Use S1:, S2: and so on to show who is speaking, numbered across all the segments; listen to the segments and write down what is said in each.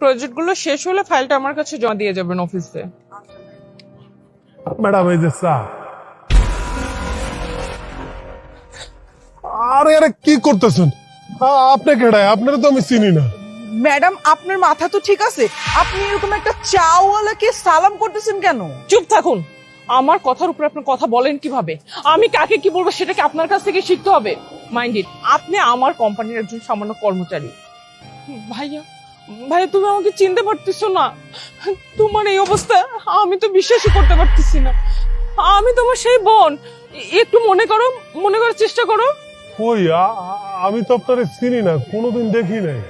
S1: প্রজেক্টগুলো শেষ হলে ফাইলটা আমার কাছে জমা দিয়ে যাবেন অফিসে
S2: ম্যাডাম এই যে চা। আরে আরে কি করতেছেন? আপনি কেডায় আপনারা তো আমি চিনি না।
S3: ম্যাডাম আপনার মাথা তো ঠিক আছে। আপনি এরকম একটা চাওয়ালাকে সালাম করতেছেন কেন?
S1: চুপ থাকুন। আমার কথার উপর আপনি কথা বলেন কীভাবে? আমি কাকে কি বলব সেটাকে আপনার কাছ থেকে শিখতে হবে। মাইন্ড ইট আপনি আমার কোম্পানির একজন সামান্য কর্মচারী। ভাইয়া ভাইয়া তুমি আমাকে চিনতে পারতেছো না। তোমার এই অবস্থা আমি তো বিশ্বাসই করতে পারতেছি না। আমি তোমার সেই বোন। একটু মনে করো মনে করার চেষ্টা করো।
S2: কই আমি তো আপনারে চিনি না কোনোদিন দেখি নাই।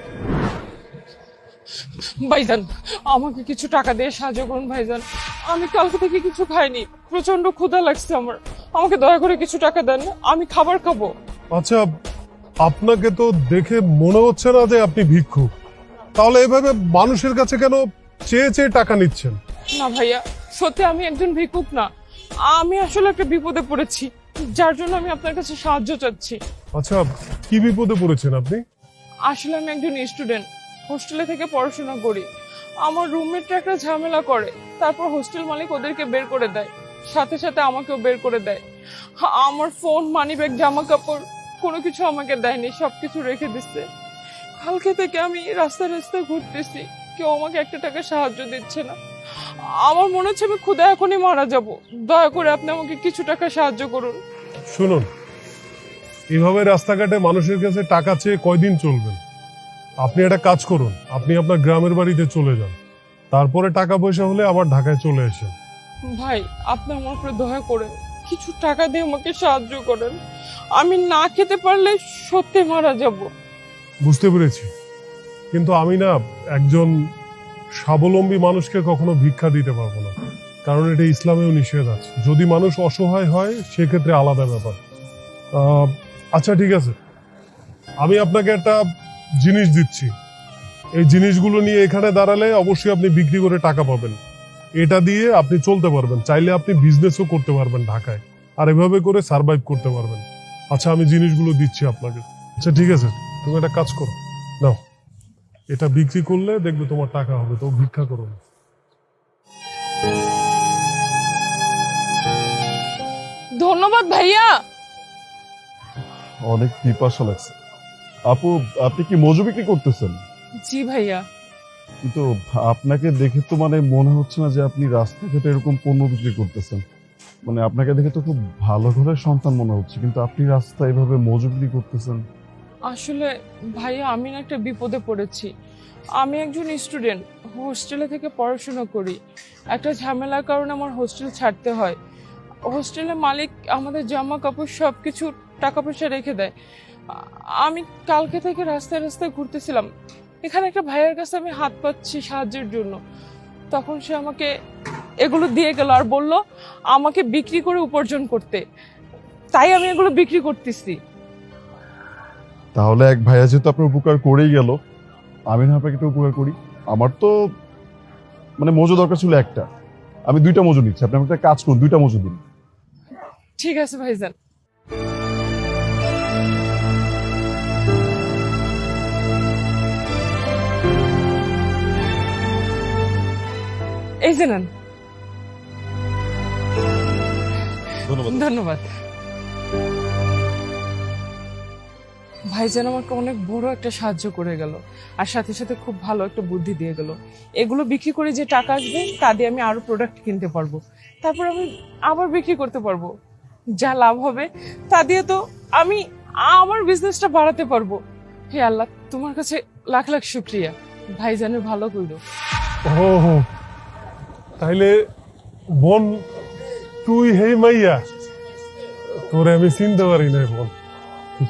S1: ভাইজান আমাকে কিছু টাকা দিয়ে সাহায্য করুন ভাইজান। আমি কালকে থেকে কিছু খাইনি। প্রচণ্ড ক্ষুধা লাগছে আমার। আমাকে দয়া করে কিছু টাকা দেন আমি খাবার খাব।
S2: আচ্ছা আপনাকে তো দেখে মনে হচ্ছে না যে আপনি ভিক্ষুক। তাহলে এভাবে মানুষের কাছে কেন চেয়ে চেয়ে টাকা নিচ্ছেন?
S1: না ভাইয়া সত্যি আমি একজন ভিক্ষুক না। আমি আসলে একটা বিপদে পড়েছি যার জন্য আমি আপনার কাছে সাহায্য চাচ্ছি।
S2: আচ্ছা কি বিপদে পড়েছেন আপনি?
S1: আসলে আমি একজন স্টুডেন্ট হোস্টেলে থেকে পড়াশোনা করি। আমার রুমমেটরা একটা ঝামেলা করে তারপর হোস্টেল মালিক ওদেরকে বের করে দেয় সাথে সাথে আমাকেও বের করে দেয়। আমার ফোন মানি ব্যাগ জামা কাপড় কোনো কিছু আমাকে দেয়নি সবকিছু রেখে দিচ্ছে। কালকে থেকে আমি রাস্তায় রাস্তায় ঘুরতেছি। কেউ আমাকে একটা টাকা সাহায্য দিচ্ছে না। আমার মনে হচ্ছে আমি ক্ষুদা এখনই মারা যাব। দয়া করে আপনি আমাকে কিছু টাকা সাহায্য করুন।
S2: শুনুন এভাবে রাস্তাঘাটে মানুষের কাছে টাকা চেয়ে কয়দিন চলবেন? আপনি একটা কাজ করুন আপনি আপনার গ্রামের বাড়িতে চলে যান। তারপরে টাকা পয়সা হলে আবার ঢাকায় চলে আসেন।
S1: ভাই আপনি আমার উপরে দয়া করে কিছু টাকা দিয়ে আমাকে সাহায্য করেন। আমি না খেতে পারলে সত্যি মারা যাব।
S2: বুঝতে পেরেছি। কিন্তু আমি না একজন স্বাবলম্বী মানুষকে কখনো ভিক্ষা দিতে পারব না। কারণ এটা ইসলামেও নিষেধ আছে। যদি মানুষ অসহায় হয়, সেক্ষেত্রে আলাদা ব্যাপার। আচ্ছা ঠিক আছে। আমি আপনাকে একটা জিনিস দিচ্ছি। এই জিনিসগুলো নিয়ে এখানে দাঁড়ালে অবশ্যই আপনি বিক্রি করে টাকা পাবেন। এটা দিয়ে আপনি চলতে পারবেন। চাইলে আপনি বিজনেসও করতে পারবেন ঢাকায়। আর এভাবে করে সার্ভাইভ করতে পারবেন। আচ্ছা আমি জিনিসগুলো দিচ্ছি আপনাকে। আচ্ছা ঠিক আছে। তুমি একটা কাজ করো নাও। এটা বিক্রি করলে দেখবে তোমার টাকা হবে তো ভিক্ষা করো না।
S1: ধন্যবাদ ভাইয়া।
S4: অনেক পিপাসা লাগছে। আপু আপনি কি মজু বিক্রি করতেছেন?
S1: জি ভাইয়া।
S4: কিন্তু আপনাকে দেখে তো মানে মনে হচ্ছে না যে আপনি রাস্তাঘাটে এরকম পণ্য বিক্রি করতেছেন। মানে আপনাকে দেখে তো খুব ভালো ঘরের সন্তান মনে হচ্ছে কিন্তু আপনি রাস্তায় এভাবে মজু বিক্রি করতেছেন।
S1: আসলে ভাইয়া, আমি না একটা বিপদে পড়েছি। আমি একজন স্টুডেন্ট, হোস্টেলে থেকে পড়াশুনো করি। একটা ঝামেলার কারণে আমার হোস্টেল ছাড়তে হয়। হোস্টেলের মালিক আমাদের জামা কাপড় সব কিছু টাকা পয়সা রেখে দেয়। আমি কালকে থেকে রাস্তায় রাস্তায় ঘুরতেছিলাম। এখানে একটা ভাইয়ের কাছে আমি হাত পাচ্ছি সাহায্যের জন্য। তখন সে আমাকে এগুলো দিয়ে গেল আর বলল, আমাকে বিক্রি করে উপার্জন করতে। তাই আমি এগুলো বিক্রি করতেছি।
S4: তাহলে এক ভাইয়া যেহেতু আপনার উপকার করেই গেল আমি না আপনাকে একটা উপকার করি। আমার তো মানে মজু দরকার ছিল একটা। আমি দুইটা মজু নিচ্ছি। আপনি একটা কাজ করুন দুইটা মজু দিন।
S1: ঠিক আছে ভাইজান। এই যে নেন।
S4: ধন্যবাদ।
S1: ধন্যবাদ। ভাইজান আমাকে অনেক বড় একটা সাহায্য করে গেল। আর সাথে সাথে খুব ভালো একটা বুদ্ধি দিয়ে গেল। এগুলো বিক্রি করে যে টাকা আসবে, তা দিয়ে আমি আরও প্রোডাক্ট কিনতে পারব। তারপর আমি আবার বিক্রি করতে পারব। যা লাভ হবে, তা দিয়ে তো আমি আমার বিজনেসটা বাড়াতে পারব। হে আল্লাহ, তোমার কাছে লাখ লাখ শুক্রিয়া। ভাইজানের ভালো কইলো
S2: ও হো। তাইলে বোন, তুই হেই মাইয়া। তোরে আমি চিনতে পারি না বোন।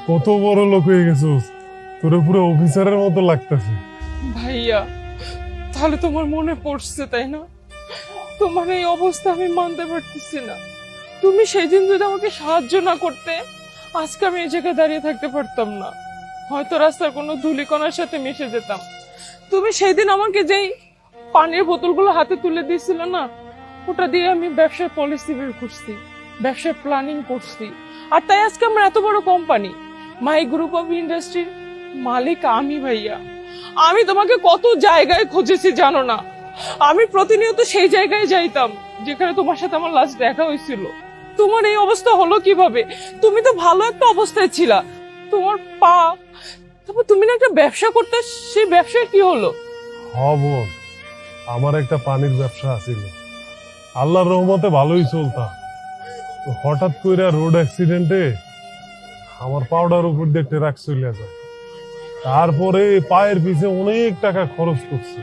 S2: কত বড় লোক হয়ে গেছিস। তোরে পুরো অফিসারের মতো লাগতেছে।
S1: ভাইয়া, তাহলে তোমার মনে পড়ছে, তাই না? তোমার এই অবস্থা আমি মানতে পারতেছি না। তুমি সেদিন যদি আমাকে সাহায্য না করতে, আজকে আমি এই জায়গায় দাঁড়িয়ে থাকতে পারতাম না। হয়তো রাস্তার কোনো ধুলিকণার সাথে মিশে যেতাম। তুমি সেই দিন আমাকে যেই পানির বোতলগুলো হাতে তুলে দিয়েছিল না, ওটা দিয়ে আমি ব্যবসার পলিসি বের করছি। ব্যবসার প্ল্যানিং করছি। আর তাই আজকে আমার এত বড় কোম্পানি মাই গ্রুপ অফ ইন্ডাস্ট্রির মালিক আমি ভাইয়া। আমি তোমাকে কত জায়গায় খুঁজেছি জানো না? আমি প্রতিনিয়ত সেই জায়গায় যাইতাম, যেখানে তোমার সাথে আমার লাস্ট দেখা হয়েছিল। তোমার এই অবস্থা হলো কীভাবে? তুমি তো ভালো একটা অবস্থায় ছিলা। তোমার পা, তারপর তুমি না একটা ব্যবসা করতে, সেই ব্যবসায় কি হলো?
S2: হ বোন, আমার একটা পানির ব্যবসা আছিল। আল্লাহর রহমতে ভালোই চলতাম। হঠাৎ করে রোড অ্যাক্সিডেন্টে আমার পাউডার উপর দিয়ে ট্রাক চলে যায়। তারপরে পায়ের পিছে অনেক টাকা খরচ করছি।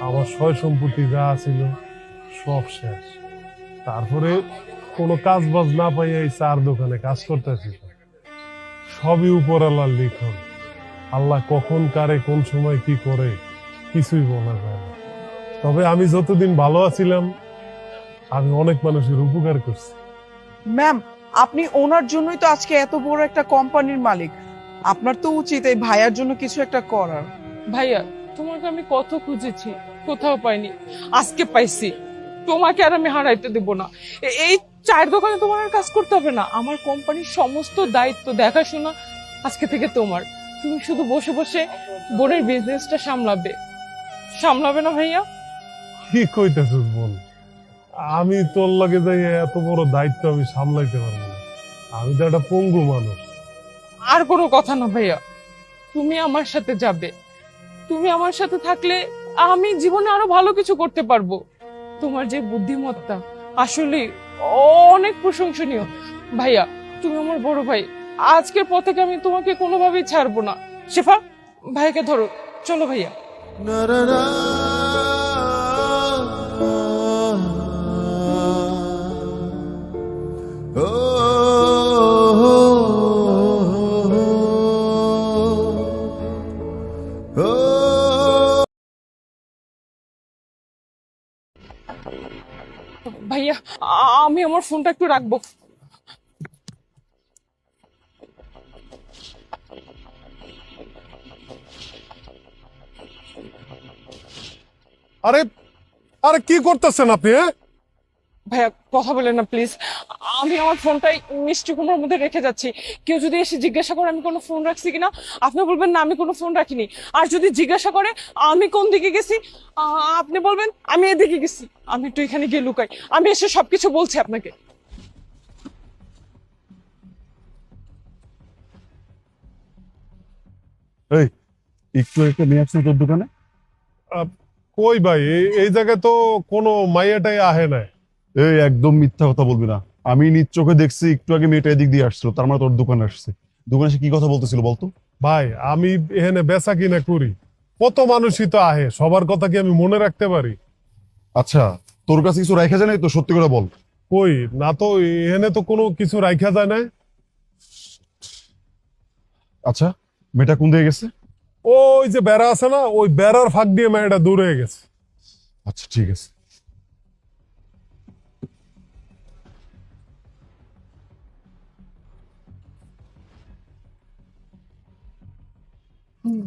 S2: আমার সয় সম্পত্তি যা ছিল সব শেষ। তারপরে কোনো কাজ বাজ না পাই এই চার দোকানে কাজ করতেছি। সবই উপর আল্লাহর লিখন। আল্লাহ কখন, কারে, কোন সময়, কি করে, কিছুই বলা যায় না। তবে আমি যতদিন ভালো আছিলাম, আমি অনেক মানুষের উপকার করছি।
S3: ম্যাম আপনি ওনার জন্যই তো আজকে এত বড় একটা কোম্পানির মালিক। আপনার তো উচিত এই ভাইয়ার জন্য কিছু একটা করার।
S1: ভাইয়া তোমাকে আমি কত খুঁজেছি কোথাও পাইনি আজকে পাইছি। তোমাকে আর আমি হারাইতে দেব না। এই চায়ের দোকানে তোমার আর কাজ করতে হবে না। আমার কোম্পানির সমস্ত দায়িত্ব দেখাশোনা আজকে থেকে তোমার। তুমি শুধু বসে বসে বোনের বিজনেসটা সামলাবে। সামলাবে না ভাইয়া?
S2: কি কইতেছিস বোন আমি তোর লগে যাই এত বড় দায়িত্ব আমি সামলাইতে পারব না। আমি তো একটা পঙ্গু মানুষ।
S1: আর কোনো কথা না ভাইয়া। তুমি আমার সাথে যাবে। তুমি আমার সাথে থাকলে আমি জীবনে আরও ভালো কিছু করতে পারব। তোমার যে বুদ্ধিমত্তা আসলে অনেক প্রশংসনীয়। ভাইয়া তুমি আমার বড় ভাই। আজকের পর থেকে আমি তোমাকে কোনোভাবেই ছাড়বো না। শেফা ভাইকে ধরো। চলো ভাইয়া। ভাইয়া আমি আমার ফোনটা একটু রাখব।
S2: আরে আরে কি করতেছেন আপনি হ্যাঁ?
S1: ভাইয়া কথা বলেন না প্লিজ আমি আমার ফোনটাই মিষ্টি কুমড়োর মধ্যে রেখে যাচ্ছি। কেউ যদি এসে জিজ্ঞাসা করে আমি কোনো ফোন রাখছি কিনা আপনি বলবেন না আমি কোনো ফোন রাখিনি। আর যদি জিজ্ঞাসা করে আমি কোন দিকে গেছি? আপনি বলবেন আমি এদিকে গেছি। আমি একটু এখানে গিয়ে লুকাই। আমি এসে সবকিছু বলছি আপনাকে।
S4: এই একটু একটা নিয়ে আসছেন তোর দোকানে?
S2: কই ভাই? এই- এই জায়গায় তো কোনো মাইয়াটাই আহে নাই।
S4: এই একদম মিথ্যা কথা বলবি না। আমি নিজ চোখে দেখছি একটু আগে মেয়েটা এদিক দিয়ে আসছিল তার মানে তোর দোকানে আসছে। দোকানে এসে কি কথা বলতেছিল বলতো?
S2: ভাই আমি এখানে বেচা কিনা করি। কত মানুষই তো আহে সবার কথা কি আমি মনে রাখতে পারি?
S4: আচ্ছা তোর কাছে কিছু রাইখা যায় নাই তো? সত্যি করে বল।
S2: কই না তো এখানে তো কোনো কিছু রাইখা যায় নাই।
S4: আচ্ছা মেয়েটা কোন দিকে গেছে?
S2: ওই যে বেড়া আছে না ওই বেড়ার ফাঁক দিয়ে মেয়েটা দূরে হয়ে গেছে।
S4: আচ্ছা ঠিক আছে।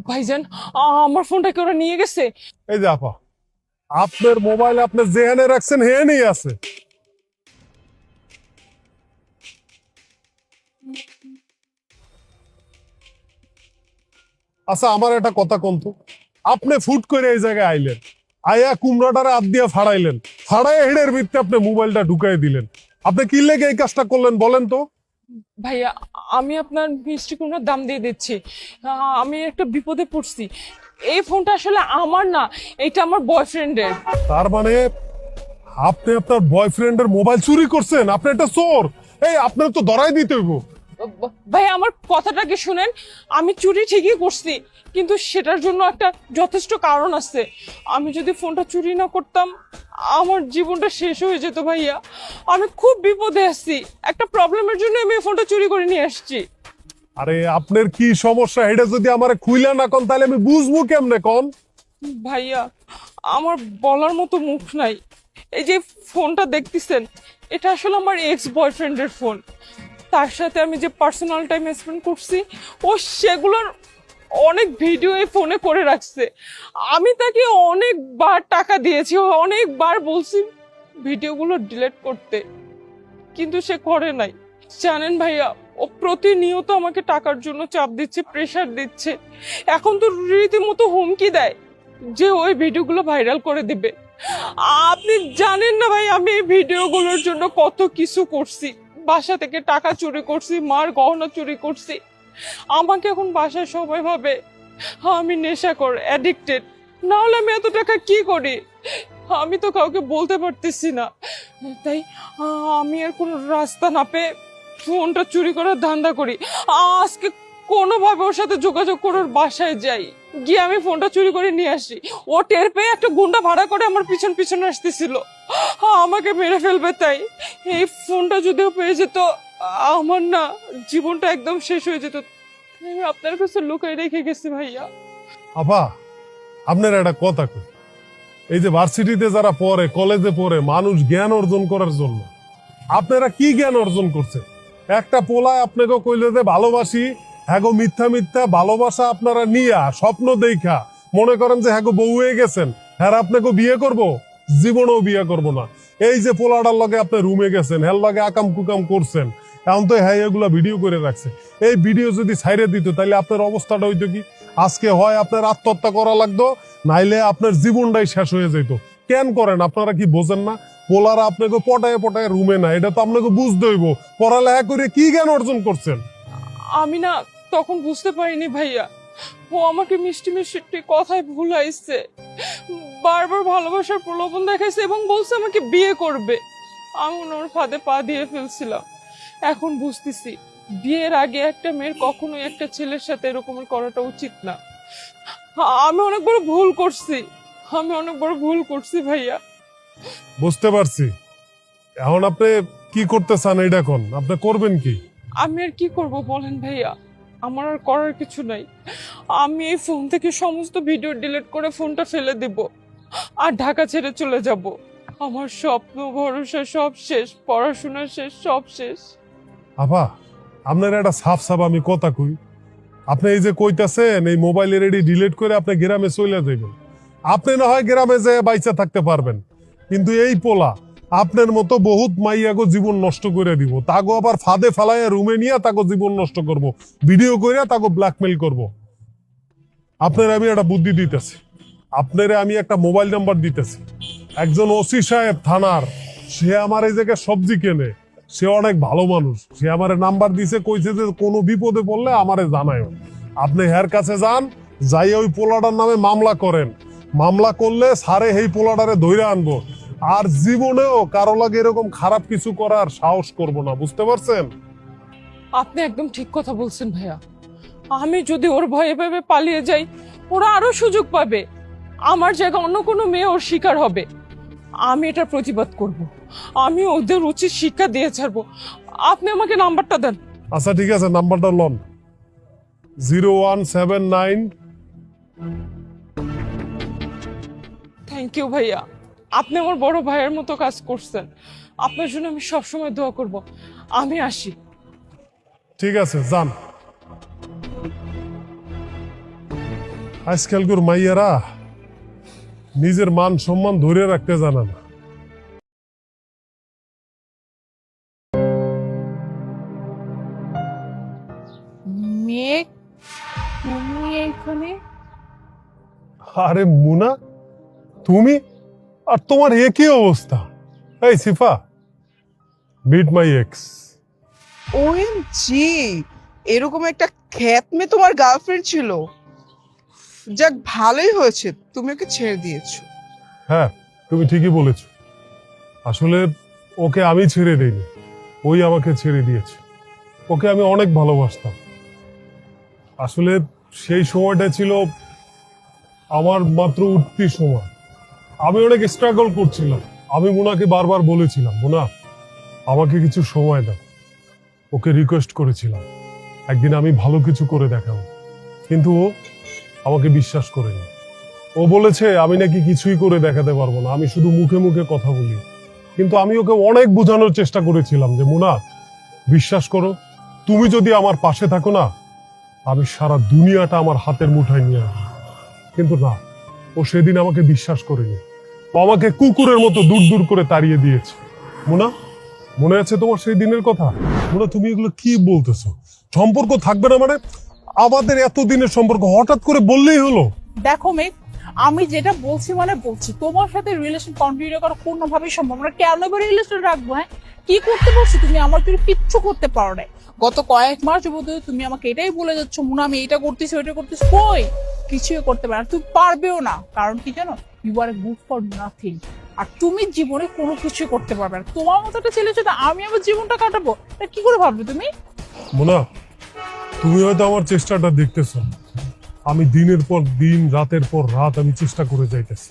S1: ভাইজান আমার ফোনটা কি ওরা নিয়ে গেছে?
S2: এই যে আপা, আপনার মোবাইল আপনি যেখানে রাখছেন আছে। আচ্ছা আমার একটা কথা কন্ত আপনি ফুট করে এই জায়গায় আইলেন, আয়া কুমড়াটারে হাত দিয়ে ফাড়াইলেন ফাড়াই হেডের ভিত্তে আপনি মোবাইলটা ঢুকাই দিলেন। আপনি কি লেগে এই কাজটা করলেন বলেন তো?
S1: ভাইয়া, আমি আপনার মিষ্টি কুমড়ার দাম দিয়ে দিচ্ছি। আমি একটা বিপদে পড়ছি। এই ফোনটা আসলে আমার না, এটা আমার বয়ফ্রেন্ডের।
S2: তার মানে আপনি আপনার বয়ফ্রেন্ডের মোবাইল চুরি করছেন? আপনি একটা চোর। এই, আপনার তো ধরাই দিতে হইব।
S1: ভাই আমার কথাটা কি শুনেন? আমি চুরি ঠিকই করছি কিন্তু সেটার জন্য একটা যথেষ্ট কারণ আছে। আমি যদি ফোনটা চুরি না করতাম আমার জীবনটা শেষ হয়ে যেত ভাইয়া। আমি খুব বিপদে আছি। একটা প্রবলেমের জন্য আমি এই ফোনটা চুরি করে নিয়ে আসছি।
S2: আরে আপনার কি সমস্যা? এটা যদি আমার খুইলা না কন তাহলে আমি বুঝব কেমনে কন?
S1: ভাইয়া আমার বলার মতো মুখ নাই। এই যে ফোনটা দেখতেছেন এটা আসলে আমার এক্স বয়ফ্রেন্ডের ফোন তার সাথে আমি যে পার্সোনাল টাইম স্পেন্ড করছি, ও সেগুলোর অনেক ভিডিও এই ফোনে করে রাখছে। আমি তাকে অনেকবার টাকা দিয়েছি অনেকবার বলছি ভিডিওগুলো ডিলিট করতে। কিন্তু সে করে নাই। জানেন ভাইয়া, ও প্রতিনিয়ত আমাকে টাকার জন্য চাপ দিচ্ছে প্রেশার দিচ্ছে। এখন তো রীতিমতো হুমকি দেয় যে ওই ভিডিওগুলো ভাইরাল করে দিবে। আপনি জানেন না ভাই, আমি এই ভিডিওগুলোর জন্য কত কিছু করছি। বাসা থেকে টাকা চুরি করছি, মার গহনা চুরি করছি। আমাকে এখন বাসায় সবাই ভাবে, আমি নেশা কর অ্যাডিক্টেড না হলে আমি এত টাকা কি করি? আমি তো কাউকে বলতে পারতেছি না। তাই আমি আর কোনো রাস্তা না পেয়ে ফোনটা চুরি করার ধান্দা করি। আজকে কোনোভাবে ওর সাথে যোগাযোগ করে বাসায় যাই। গিয়ে আমি ফোনটা চুরি করে নিয়ে আসি। ও টের পেয়ে একটা গুন্ডা ভাড়া করে আমার পিছন পিছন আসতেছিল। আমাকে মেরে ফেলবে তাই। এই ফোনটা যদিও পেয়ে যেত, আমার না জীবনটা একদম শেষ হয়ে যেত। আমি আপনার কাছে লুকাই রেখে গেছি ভাইয়া।
S2: আপা আপনার একটা কথা কই। এই যে ভার্সিটিতে যারা পড়ে কলেজে পড়ে, মানুষ জ্ঞান অর্জন করার জন্য। আপনারা কি জ্ঞান অর্জন করছে একটা পোলায় আপনাকে কইলে যে, ভালোবাসি হ্যাঁ গো মিথ্যা মিথ্যা ভালোবাসা আপনারা নিয়া, স্বপ্ন দেখা। মনে করেন যে হ্যাঁ গো বউ হয়ে গেছেন। হ্যাঁ আপনাকে বিয়ে করব? জীবনেও বিয়ে করব না। এই যে পোলাটার লগে আপনি রুমে গেছেন, হ্যার লগে আকাম কুকাম করছেন, এখন তো হ্যাঁ এগুলা ভিডিও করে রাখছে। এই ভিডিও যদি ছাইরে দিত তাহলে আপনার অবস্থাটা হইতো কি? আজকে হয় আপনার আত্মহত্যা করা লাগতো, নাইলে আপনার জীবনটাই শেষ হয়ে যেত কেন করেন? আপনারা কি বোঝেন না? পোলারা আপনাকে পটায় পটায় রুমে না এটা তো আপনাকে বুঝতে হইব। পড়ালেখা করে কি জ্ঞান অর্জন করছেন?
S1: আমি না তখন বুঝতে পারিনি ভাইয়া। ও আমাকে মিষ্টি মিষ্টি কথায় ভুলাইছে। বারবার ভালোবাসার প্রলোভন দেখাইছে এবং বলছে আমাকে বিয়ে করবে। আমি ওর ফাঁদে পা দিয়ে ফেলছিলাম। এখন বুঝতেছি বিয়ের আগে একটা মেয়ের কখনোই একটা ছেলের সাথে এরকমের করাটা উচিত না। আমি অনেক বড় ভুল করছি। আমি অনেক বড় ভুল করছি ভাইয়া।
S2: বুঝতে পারছি। এখন আপনি কি করতে চান এটা কোন? আপনি করবেন কি?
S1: আমি আর কি করব বলেন ভাইয়া? আমার আর করার কিছু নাই। আমি এই ফোন থেকে সমস্ত ভিডিও ডিলিট করে ফোনটা ফেলে দেব আর ঢাকা ছেড়ে চলে যাব। আমার স্বপ্ন, ভরসা সব শেষ, পড়াশোনা শেষ, সব শেষ।
S2: আপা আপনার একটা সাফ সাফ আমি কথা কই। আপনি এই যে কইতাছেন, এই মোবাইলে রেডি ডিলিট করে আপনি গ্রামে চলে যাবেন আপনি না হয় গ্রামে যেয়ে বাইচা থাকতে পারবেন। কিন্তু এই পোলা আপনার মতো বহুত মাইয়াগো জীবন নষ্ট করে দিব। তাগো আবার ফাঁদে ফালাইয়া রুমে নিয়ে তাগো জীবন নষ্ট করব। ভিডিও করে তাগো ব্ল্যাকমেল করব। আপনার আমি একটা বুদ্ধি দিতেছি। আপনারে আমি একটা মোবাইল নাম্বার দিতেছি। একজন ওসি সাহেব থানার, সে আমার এই জায়গায় সবজি কেনে। সে অনেক ভালো মানুষ। সে আমার নাম্বার দিছে, কইছে যে কোনো বিপদে পড়লে আমারে জানায় আপনি হের কাছে যান যাই ওই পোলাটার নামে মামলা করেন। মামলা করলে সারে এই পোলাটারে ধইরে আনব। আর জীবনেও কারও লাগে এরকম খারাপ কিছু করার সাহস করব না বুঝতে পারছেন?
S1: আপনি একদম ঠিক কথা বলছেন ভাইয়া। আমি যদি ওর ভয়ে ভেবে পালিয়ে যাই ওরা আরও সুযোগ পাবে। আমার জায়গায় অন্য কোনো মেয়ে ওর শিকার হবে। আমি এটার প্রতিবাদ করব। আমি ওদের উচিত শিক্ষা দিয়ে ছাড়বো। আপনি আমাকে নাম্বারটা দেন।
S2: আচ্ছা ঠিক আছে নাম্বারটা loan. Zero one seven nine
S1: thank you ভাইয়া। আপনি আমার বড় ভাইয়ের মতো কাজ করছেন। আপনার জন্য আমি সবসময় দোয়া করব। আমি আসি।
S2: ঠিক আছে যান। আজকালকার মাইয়ারা নিজের মান সম্মান ধরে রাখতে জানে না।
S5: তুমি
S2: আরে মুনা তুমি? আর তোমার একই অবস্থা। এই সিফা মিট মাই এক্স
S3: ওএমজি এরকম একটা খ্যাতমে তোমার গার্লফ্রেন্ড ছিল। যাক ভালোই হয়েছে তুমি ওকে ছেড়ে দিয়েছ।
S2: হ্যাঁ তুমি ঠিকই বলেছ। আসলে ওকে আমি ছেড়ে দেইনি ওই আমাকে ছেড়ে দিয়েছে। ওকে আমি অনেক ভালোবাসতাম। আসলে সেই সময়টা ছিল আমার মাত্র উঠতি সময়। আমি অনেক স্ট্রাগল করছিলাম। আমি মোনাকে বারবার বলেছিলাম, মোনা, আমাকে কিছু সময় দাও। ওকে রিকোয়েস্ট করেছিলাম, একদিন আমি ভালো কিছু করে দেখাবো। কিন্তু ও আমাকে বিশ্বাস করেনি। ও বলেছে, আমি নাকি কিছুই করে দেখাতে পারব না, আমি শুধু মুখে মুখে কথা বলি। কিন্তু আমি ওকে অনেক বোঝানোর চেষ্টা করেছিলাম যে, মুনা, বিশ্বাস করো, তুমি যদি আমার পাশে থাকো না, আমি সারা দুনিয়াটা আমার হাতের মুঠায় নিয়ে আসব। কিন্তু না, ও সেদিন আমাকে বিশ্বাস করেনি। আমাকে কুকুরের মতো দূর দূর করে তাড়িয়ে দিয়েছে। মোনা, মনে আছে তোমার সেই দিনের কথা? মোনা, তুমি এগুলো কি বলতেছ? সম্পর্ক থাকবে না মানে আমাদের এতদিনের সম্পর্ক হঠাৎ করে বললেই হলো?
S5: দেখো মেঘ আমি যেটা বলছি মানে বলছি, তোমার সাথে রিলেশন কন্টিনিউ করা কোনোভাবেই সম্ভব না। কেন রিলেশন রাখব হ্যাঁ? কি করতে পারছ? তুমি আমার জন্য কিচ্ছু করতে পারো না গত কয়েক মাস বোধ তুমি আমাকে এটাই বলে যাচ্ছ, মুনা, আমি এটা করতেছি, ওইটা করতেছি। কই? কিছুই করতে পারো তুমি পারবেও না। কারণ কি জানো? You are good for nothing আর তুমি জীবনে কোনো কিছুই করতে পারবে না। তোমার মতো একটা ছেলে সাথে আমি আমার জীবনটা কাটাবো? এটা কি করে ভাববে তুমি?
S2: মোনা, তুমি হয়তো আমার চেষ্টাটা দেখতেছো। আমি দিনের পর দিন, রাতের পর রাত আমি চেষ্টা করে যাইতেছি।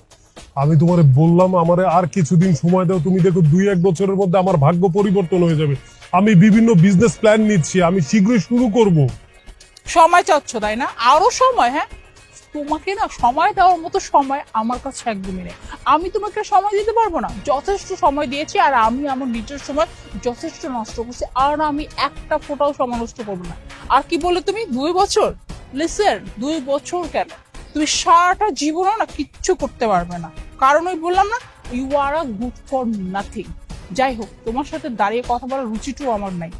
S2: আমি তোমারে বললাম, আমারে আর কিছুদিন সময় দাও, তুমি দেখো দুই এক বছরের মধ্যে আমার ভাগ্য পরিবর্তন হয়ে যাবে। আমি বিভিন্ন বিজনেস প্ল্যান নিচ্ছি, আমি শীঘ্রই শুরু করব।
S5: সময় চাচ্ছ, তাই না? আরও সময় হ্যাঁ? তোমাকে না সময় দেওয়ার মতো সময় আমার কাছে একদমই নেই। আমি তোমাকে সময় দিতে পারব না। যথেষ্ট সময় দিয়েছি আর আমি আমার নিজের সময় যথেষ্ট নষ্ট করছি। আর আমি একটা ফোটাও সময় নষ্ট করব না। আর কি বলে তুমি? দুই বছর? লিসেন দুই বছর কেন? তুমি সারাটা জীবনও না কিচ্ছু করতে পারবে না। কারণ ওই বললাম না you are a good for nothing যাই হোক, তোমার সাথে দাঁড়িয়ে কথা বলার রুচিটাও আমার নাই।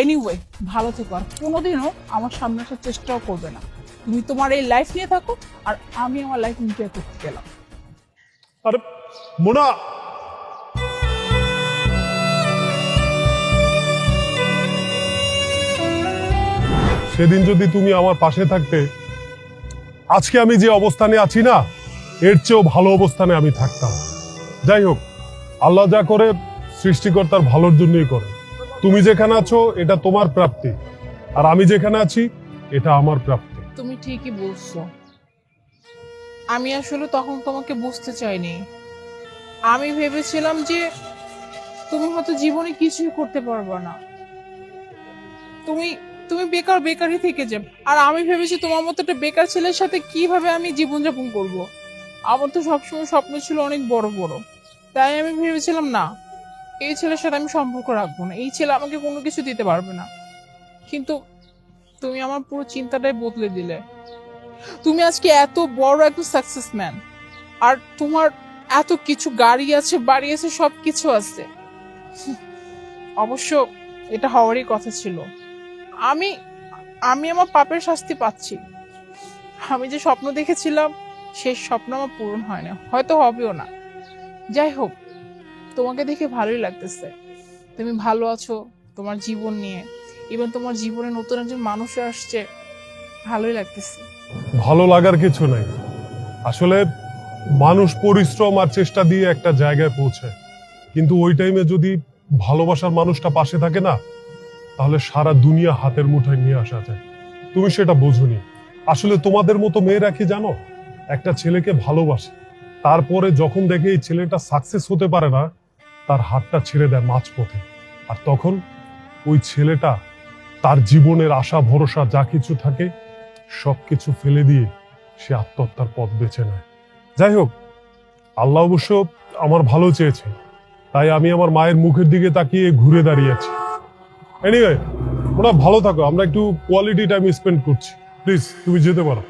S5: এনিওয়ে ভালো থেকো। আর কোনোদিনও আমার সামনে আসার চেষ্টাও করবে না। তুমি তোমার এই লাইফ নিয়ে থাকো, আর আমি আমার লাইফ এনজয় করতে গেলাম।
S2: আরে মোনা! সেদিন যদি তুমি আমার পাশে থাকতে আজকে আমি যে অবস্থানে আছি না, এর চেয়েও ভালো অবস্থানে আমি থাকতাম। যাই হোক, আল্লাহ যা করে, সৃষ্টিকর্তার ভালোর জন্যই করে। তুমি যেখানে আছো, এটা তোমার প্রাপ্তি। আর আমি যেখানে আছি, এটা আমার প্রাপ্তি।
S5: তুমি ঠিকই বলছো। আমি আসলে তখন তোমাকে বুঝতে চাইনি। আমি ভেবেছিলাম যে তুমি হয়তো জীবনে কিছুই করতে পারবে না। তুমি তুমি বেকার বেকারই থেকে যাবে আর আমি ভেবেছি তোমার মতো একটা বেকার ছেলের সাথে কীভাবে আমি জীবনযাপন করব। আমার তো সবসময় স্বপ্ন ছিল অনেক বড় বড়। তাই আমি ভেবেছিলাম, না, এই ছেলের সাথে আমি সম্পর্ক রাখব না। এই ছেলে আমাকে কোনো কিছু দিতে পারবে না। কিন্তু তুমি আমার পুরো চিন্তাটাই বদলে দিলে। তুমি আজকে এত বড় একটা সাকসেস ম্যান আর তোমার এত কিছু গাড়ি আছে, বাড়ি আছে সব কিছু আছে। অবশ্য এটা হওয়ারই কথা ছিল। আমি আমি আমার পাপের শাস্তি পাচ্ছি। আমি যে স্বপ্ন দেখেছিলাম, সেই স্বপ্ন আমার পূরণ হয় না। হয়তো হবেও না। যাই হোক, তোমাকে দেখে ভালোই লাগতেছে। তুমি ভালো আছো তোমার জীবন নিয়ে। ইভেন তোমার জীবনে নতুন একজন মানুষ আসছে, ভালোই লাগতেছে।
S2: ভালো লাগার কিছু নাই। আসলে মানুষ পরিশ্রম আর চেষ্টা দিয়ে একটা জায়গায় পৌঁছে কিন্তু ওই টাইমে যদি ভালোবাসার মানুষটা পাশে থাকে না তাহলে সারা দুনিয়া হাতের মুঠায় নিয়ে আসা যায়। তুমি সেটা বোঝনি। আসলে তোমাদের মতো মেয়েরা কি জানো? একটা ছেলেকে ভালোবাসে। তারপরে যখন দেখে এই ছেলেটা সাকসেস হতে পারে না, তার হাতটা ছেড়ে দেয় মাঝপথে। আর তখন ওই ছেলেটা তার জীবনের আশা, ভরসা, যা কিছু থাকে, সবকিছু ফেলে দিয়ে সে আত্মহত্যার পথ বেছে নেয়। যাই হোক, আল্লাহ অবশ্য আমার ভালো চেয়েছে। তাই আমি আমার মায়ের মুখের দিকে তাকিয়ে ঘুরে দাঁড়িয়ে আছি। এনিওয়ে ওরা ভালো থাকো, আমরা একটু কোয়ালিটি টাইম স্পেন্ড করছি। প্লিজ তুমি যেতে পারো।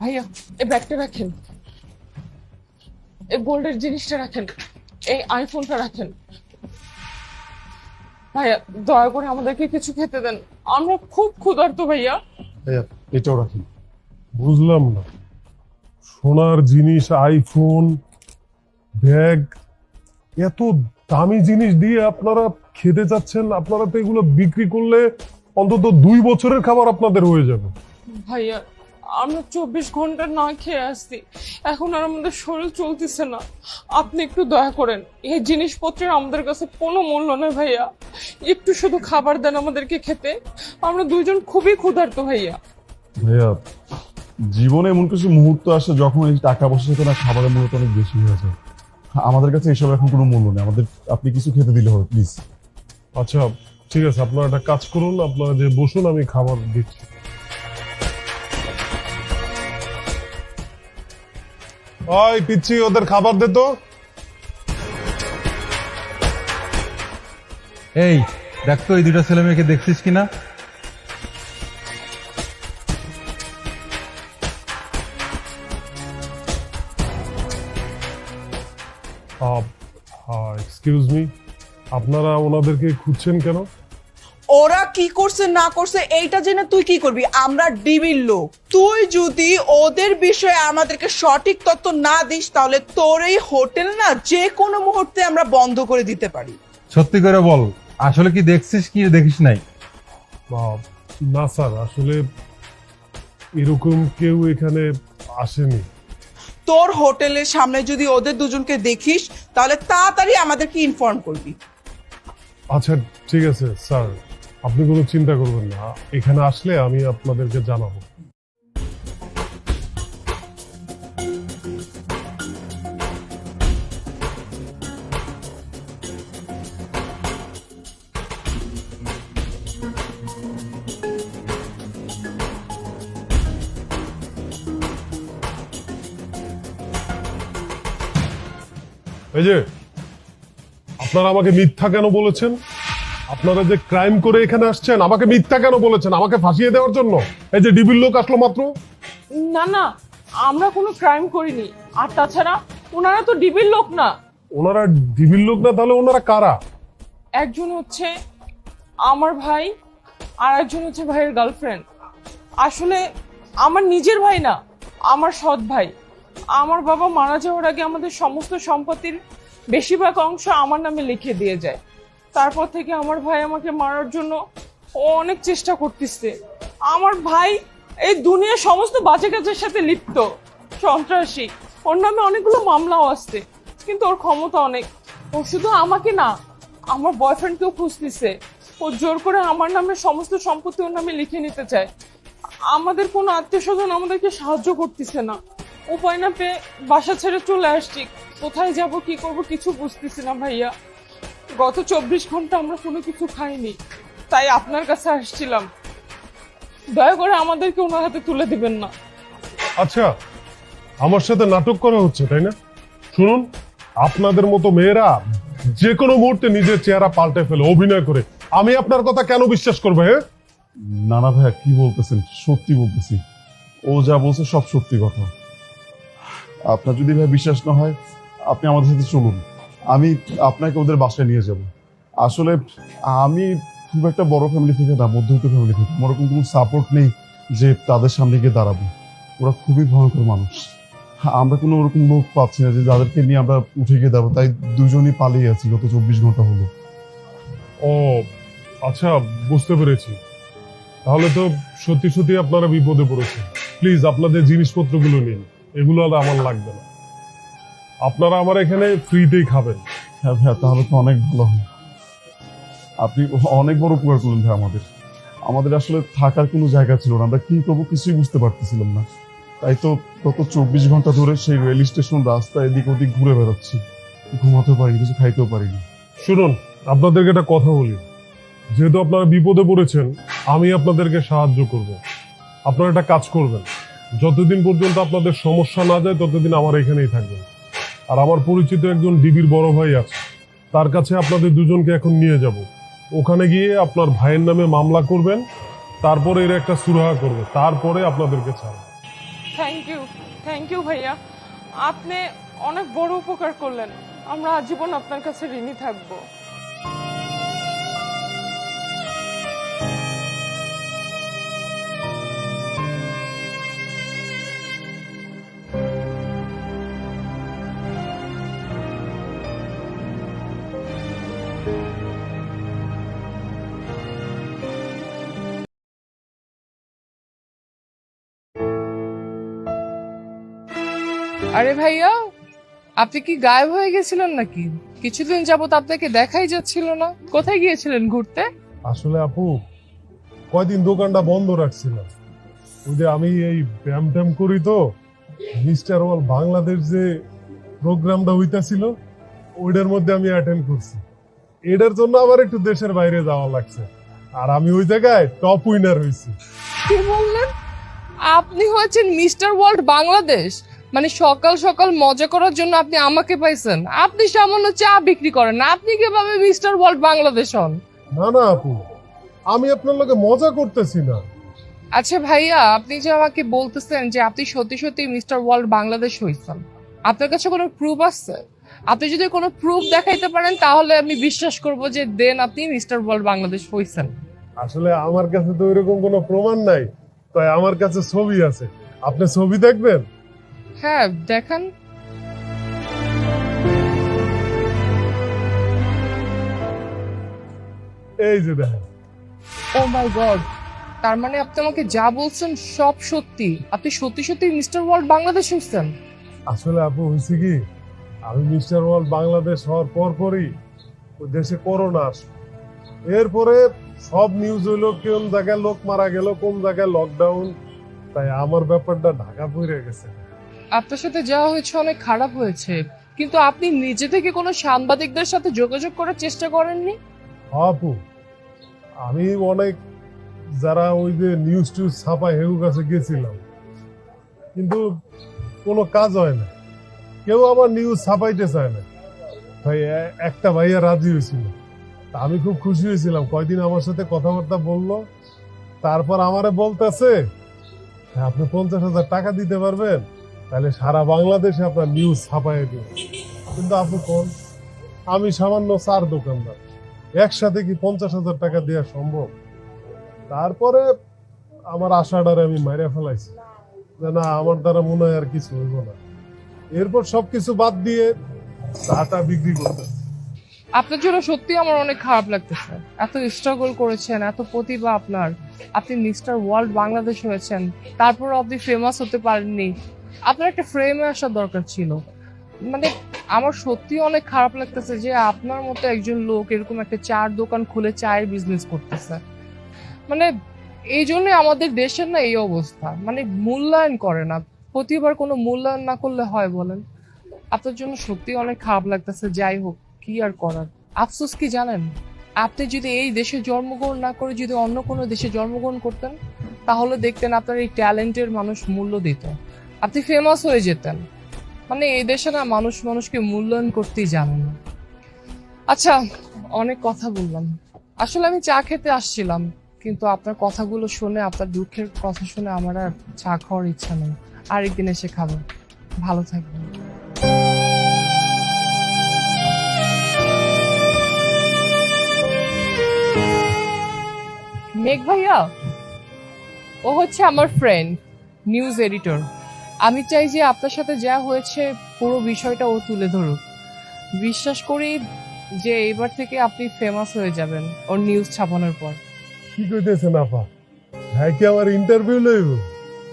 S1: ভাইয়া, এই ব্যাগটা রাখেন। এই গোল্ডের জিনিসটা রাখেন। এই আইফোনটা রাখেন। ভাইয়া দয়া করে আমাদেরকে কিছু খেতে দেন। আমরা খুব ক্ষুধার্ত ভাইয়া।
S4: ভাইয়া এটাও রাখি।
S2: বুঝলাম না। সোনার জিনিস আইফোন ব্যাগ এত দামি জিনিস দিয়ে আপনারা খেতে চাচ্ছেন আপনারা তো এগুলো বিক্রি করলে অন্তত দুই বছরের খাবার আপনাদের হয়ে যাবে।
S1: ভাইয়া আমরা চব্বিশ ঘণ্টা না খেয়ে আসছি। এখন আর আমাদের শরীর চলতেছে না। আপনি একটু দয়া করেন এই জিনিসপত্রের আমাদের কাছে কোনো মূল্য নেই ভাইয়া। একটু শুধু খাবার দেন আমাদেরকে খেতে। আমরা দুইজন খুবই ক্ষুধার্ত ভাইয়া।
S4: ভাইয়া জীবনে এমন কিছু মুহূর্ত আসে যখন এই টাকা পয়সা সাথে না খাবারের মূল্য অনেক বেশি হয়ে যায়। আমাদের কাছে এসব এখন কোনো মূল্য নেই। আমাদের আপনি কিছু খেতে দিলে হবে প্লিজ।
S2: আচ্ছা ঠিক আছে আপনারা একটা কাজ করুন আপনারা যে বসুন আমি খাবার দিচ্ছি। ওই পিচ্ছি ওদের খাবার দে তো।
S6: এই দেখ তো এই দুটো ছেলে মেয়েকে দেখছিস কিনা?
S2: এক্সকিউজ মি আপনারা ওনাদেরকে খুঁজছেন কেন?
S3: ওরা কি করছে না করছে এইটা জেনে তুই কি করবি? আমরা ডিবির লোক। তুই যদি ওদের বিষয়ে আমাদেরকে সঠিক তথ্য না দিস তাহলে তোর এই হোটেল না যে কোনো মুহূর্তে আমরা বন্ধ করে দিতে পারি।
S6: সত্যি করে বল আসলে কি দেখছিস কি দেখিস নাই?
S2: না স্যার আসলে এরকম কেউ এখানে আসেনি।
S3: তোর হোটেলের সামনে যদি ওদের দুজনকে দেখিস তাহলে তাড়াতাড়ি আমাদেরকে ইনফর্ম করবি।
S2: আচ্ছা ঠিক আছে স্যার। আপনি কোনো চিন্তা করবেন না। এখানে আসলে আমি আপনাদেরকে জানাব। এই যে, আপনারা আমাকে মিথ্যা কেন বলেছেন? আপনারা যে ক্রাইম করে এখানে আসছেন আমাকে মিথ্যা কেন বলেছেন? আমাকে ফাঁসিয়ে দেওয়ার জন্য? এই যে ডিবির লোক আসলো মাত্র?
S1: না না আমরা কোনো ক্রাইম করিনি। আর তাছাড়া ওনারা তো ডিবির লোক না।
S2: ওনারা ডিবির লোক না তাহলে ওনারা কারা?
S1: একজন হচ্ছে আমার ভাই আর একজন হচ্ছে ভাইয়ের গার্লফ্রেন্ড আসলে আমার নিজের ভাই না আমার সৎ ভাই। আমার বাবা মারা যাওয়ার আগে আমাদের সমস্ত সম্পত্তির বেশিরভাগ অংশ আমার নামে লিখে দিয়ে যায়। তারপর থেকে আমার ভাই আমাকে মারার জন্য অনেক চেষ্টা করতেছে। আমার ভাই এই দুনিয়ার সমস্ত বাজে কাজের সাথে লিপ্ত, সন্ত্রাসী। ওর নামে অনেকগুলো মামলাও আসছে, কিন্তু ওর ক্ষমতা অনেক। ও শুধু আমাকে না, আমার বয়ফ্রেন্ডকেও খুঁজতেছে। ও জোর করে আমার নামে সমস্ত সম্পত্তি ওর নামে লিখে নিতে চায়। আমাদের কোনো আত্মীয় স্বজন আমাদেরকে সাহায্য করতেছে না। উপায় না পেয়ে বাসা ছেড়ে চলে আসছি। কোথায় যাব, কি করব, কিছু বুঝতেছি না ভাইয়া। গত চব্বিশ ঘণ্টা আমরা কোনো কিছু খাইনি, তাই আপনার কাছে আসছিলাম। দয়া করে আমাদেরকে ওনার হাতে তুলে দিবেন না।
S2: আচ্ছা আমার সাথে নাটক করা হচ্ছে, তাই না? শুনুন, আপনাদের মতো মেয়েরা যে কোনো মুহূর্তে নিজের চেহারা পাল্টে ফেলে অভিনয় করে। আমি আপনার কথা কেন বিশ্বাস করব হ্যাঁ?
S4: নানা ভাইয়া, কি বলতেছেন? সত্যি বলতেছি। ও যা বলছে সব সত্যি কথা। আপনার যদি ভাই বিশ্বাস না হয়, আপনি আমাদের সাথে চলুন। আমি আপনাকে ওদের বাসায় নিয়ে যাব। আসলে আমি খুব একটা বড় ফ্যামিলি থেকে না, মধ্যবিত্ত ফ্যামিলি থেকে। আমার ওরকম কোনো সাপোর্ট নেই যে তাদের সামনে গিয়ে দাঁড়াবো। ওরা খুবই ভয়ঙ্কর মানুষ। আমরা কোনো ওরকম লোক পাচ্ছি না যে যাদেরকে নিয়ে আমরা উঠে গিয়ে দাঁড়াবো। তাই দুজনই পালিয়ে আছি গত চব্বিশ ঘণ্টা হলো।
S2: ও আচ্ছা বুঝতে পেরেছি। তাহলে তো সত্যি সত্যি আপনারা বিপদে পড়েছেন। প্লিজ আপনাদের জিনিসপত্রগুলো নিন। এগুলো আর আমার লাগবে না। আপনারা আমার এখানে ফ্রিতেই খাবেন।
S4: হ্যাঁ ভাইয়া, তাহলে তো অনেক ভালো হয়। আপনি অনেক বড় উপকার করলেন ভাই আমাদের। আমাদের আসলে থাকার কোনো জায়গা ছিল না। আমরা কি করব কিছুই বুঝতে পারতেছিলাম না। তাই তো গত চব্বিশ ঘণ্টা ধরে সেই রেল স্টেশন রাস্তা এদিক ওদিক ঘুরে বেড়াচ্ছি। ঘুমাতেও পারিনি, কিছু খাইতেও পারিনি।
S2: শুনুন, আপনাদেরকে একটা কথা বলি। যেহেতু আপনারা বিপদে পড়েছেন, আমি আপনাদেরকে সাহায্য করব। আপনারা একটা কাজ করবেন। যতদিন পর্যন্ত আপনাদের সমস্যা না যায়, ততদিন আমার এখানেই থাকবেন। আর আমার পরিচিত একজন ডিবির বড় ভাই আছে। তার কাছে আপনাদের দুজনকে এখন নিয়ে যাব। ওখানে গিয়ে আপনার ভাইয়ের নামে মামলা করবেন, তারপরে এর একটা সুরাহা করবে, তারপরে আপনাদেরকে ছাড়বে।
S1: থ্যাংক ইউ থ্যাংক ইউ ভাইয়া। আপনি অনেক বড় উপকার করলেন। আমরা আজীবন আপনার কাছে ঋণী থাকব।
S7: আরে ভাইয়া আপনি কি গায়েব হয়ে গেছিলেন নাকি? কিছুদিন যাবত আপনাকে দেখাই যাচ্ছিল না। কোথায় গিয়েছিলেন ঘুরতে?
S2: আসলে আপু কয়দিন দোকানটা বন্ধ রাখছিলাম। ওই যে আমি এই ব্যায়াম ট্যাম করি তো মিস্টার ওয়াল বাংলাদেশ যে প্রোগ্রামটা হইতাছিল ওইটার মধ্যে আমি অ্যাটেন্ড করছি। এটার জন্য আবার একটু দেশের বাইরে যাওয়া লাগছে। আর আমি ওই জায়গায় টপ উইনার হয়েছি
S7: কি বললেন? আপনি হয়েছেন মিস্টার ওয়ার্ল্ড বাংলাদেশ? মানে সকাল সকাল মজা করার জন্য আপনি আমাকে পাইছেন। আপনি সামান্য চা বিক্রি করেন। আপনি কীভাবে মিস্টার ওয়ার্ল্ড বাংলাদেশ হন?
S2: না না আপু। আমি আপনার লগে মজা করতেছি না।
S7: আচ্ছা ভাইয়া আপনি যে আমাকে বলতেছেন যে আপনি সত্যি সত্যি মিস্টার ওয়ার্ল্ড বাংলাদেশ হইছেন আপনার কাছে কোনো প্রুফ আছে? আপনি যদি কোনো প্রুফ দেখাইতে পারেন তাহলে আমি বিশ্বাস করব যে দেন আপনি মিস্টার ওয়ার্ল্ড বাংলাদেশ হইছেন।
S2: আসলে আমার কাছে তো এরকম কোনো প্রমাণ নাই তাই আমার কাছে ছবি আছে। আপনি ছবি দেখবেন?
S7: হ্যাঁ দেখান।
S2: এই যে দেখেন।
S7: ও মাই গড তার মানে আপনি আমাকে যা বলছেন সব সত্যি। আপনি সত্যি সত্যি মিস্টার ওয়ার্ল্ড বাংলাদেশ হইছেন
S2: আসলে আপু হয়েছে কি? আমি মিস্টার ওয়ার্ল্ড বাংলাদেশ হওয়ার পর পরই ওই দেশে করোনা আসলো। এরপরে সব নিউজ হইল কোন জায়গায় লোক মারা গেল কোন জায়গায় লকডাউন তাই আমার ব্যাপারটা ঢাকা পড়ে গেছে।
S7: আপনার সাথে যা হয়েছে অনেক খারাপ হয়েছে। কিন্তু আপনি নিজে থেকে কোনো সাংবাদিকদের সাথে যোগাযোগ করার চেষ্টা করেননি?
S2: আপু আমি অনেক যারা ওই যে নিউজ টিউজ ছাপায় হেউ কাছে গেছিলাম। কিন্তু কোনো কাজ হয় না। কেউ আমার নিউজ ছাপাইতে চায় না। ভাই একটা ভাইয়া রাজি হয়েছিল। আমি খুব খুশি হয়েছিলাম। কয়দিন আমার সাথে কথাবার্তা বলল। তারপর আমারে বলতেছে "হ্যাঁ, আপনি পঞ্চাশ হাজার টাকা দিতে পারবেন? তাহলে সারা বাংলাদেশে আপনার নিউজ ছাপাই দিন। কিন্তু আপনি কোন? আমি সামান্য চার দোকানদার। একসাথে কি পঞ্চাশ হাজার টাকা দেওয়া সম্ভব? তারপরে আমার আশাটারে আমি মাইরা ফেলাইছি। যে না, আমার দ্বারা মনে হয় আর কিছু হইব না। এরপর সবকিছু বাদ দিয়ে চাটা বিক্রি করতে
S7: আপনার জন্য সত্যি আমার অনেক খারাপ লাগতেছে। এত স্ট্রাগল করেছেন, এত প্রতিভা আপনার। আপনি মিস্টার ওয়ার্ল্ড বাংলাদেশ হয়েছেন। তারপর আপনি ফেমাস হতে পারেননি। আপনার একটা ফ্রেমে আসার দরকার ছিল। মানে আমার সত্যি অনেক খারাপ লাগতেছে যে আপনার মতো একজন লোক এরকম একটা চার দোকান খুলে চায়ের বিজনেস করতেছে। মানে এই জন্য আমাদের দেশের না এই অবস্থা। মানে মূল্যায়ন করে না। প্রতিবার কোনো মূল্যায়ন না করলে হয় বলেন। আপনার জন্য সত্যি অনেক খারাপ লাগতেছে, যাই হোক, কি আর করার? আফসোস কি জানেন? আপনি যদি এই দেশে জন্মগ্রহণ না করে যদি অন্য কোনো দেশে জন্মগ্রহণ করতেন, তাহলে দেখতেন আপনার এই ট্যালেন্টের মানুষ মূল্য দিত। আপনি ফেমাস হয়ে যেতেন। মানে এই দেশে না মানুষ মানুষকে মূল্যায়ন করতেই জানে না। আচ্ছা অনেক কথা বললাম। আসলে আমি চা খেতে আসছিলাম, কিন্তু আপনার কথাগুলো শুনে, আপনার দুঃখের কথা শুনে আমার আর চা খাওয়ার ইচ্ছা নেই। আরেকদিন এসে খাব। ভালো থাকবেন। মেঘ ভাইয়া, ও হচ্ছে আমার ফ্রেন্ড নিউজ এডিটর আমি চাই যে আপনার সাথে যা হয়েছে পুরো বিষয়টা ও তুলে ধরুক। বিশ্বাস করি যে এবার থেকে আপনি ফেমাস হয়ে যাবেন ওর নিউজ ছাপানোর পর।
S2: কি কইতেছেন আপা? ভাই কি আমার ইন্টারভিউ লইব?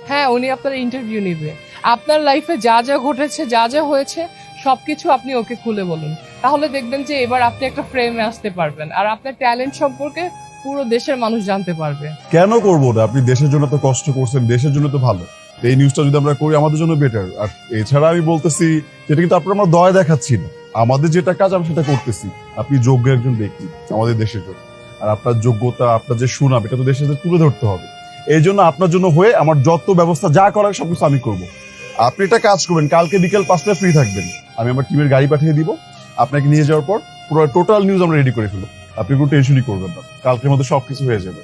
S7: হ্যাঁ উনি আপনার ইন্টারভিউ নিবে। আপনার লাইফে যা যা ঘটেছে যা যা হয়েছে সবকিছু আপনি ওকে খুলে বলুন। তাহলে দেখবেন যে এবার আপনি একটা ফ্রেমে আসতে পারবেন আর আপনার ট্যালেন্ট সম্পর্কে পুরো দেশের মানুষ জানতে পারবে।
S4: কেন করব না? আপনি দেশের জন্য তো কষ্ট করছেন দেশের জন্য তো ভালো। এই নিউজটা যদি আমরা করি, আমাদের জন্য বেটার আর এছাড়া আমি বলতেছি যেটা কিন্তু আপনার আমার দয়া দেখাচ্ছি না। আমাদের যেটা কাজ আমি সেটা করতেছি। আপনি যোগ্য একজন ব্যক্তি, আমাদের দেশের জন্য। আর আপনার যোগ্যতা, আপনার যে সুনাম, এটা তো দেশের তুলে ধরতে হবে। এই জন্য আপনার জন্য হয়ে, আমার যত ব্যবস্থা যা করার, সবকিছু আমি করব। আপনি একটা কাজ করবেন, কালকে বিকেল পাঁচটায় ফ্রি থাকবেন। আমি আমার টিমের গাড়ি পাঠিয়ে দিব। আপনাকে নিয়ে যাওয়ার পর, পুরো টোটাল নিউজ আমরা রেডি করে ফেলব। আপনি কোনো টেনশনই করবেন না। কালকের মধ্যে সবকিছু হয়ে যাবে।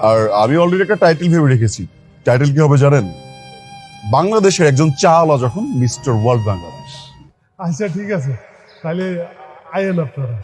S4: আর আমি অলরেডি একটা টাইটেল ভেবে রেখেছি। টাইটেল কি হবে জানেন? বাংলাদেশের একজন চাওয়ালা যখন মিস্টার ওয়ার্ল্ড বাংলাদেশ।
S2: আচ্ছা ঠিক আছে। তাহলে আই আয়েন আপনারা।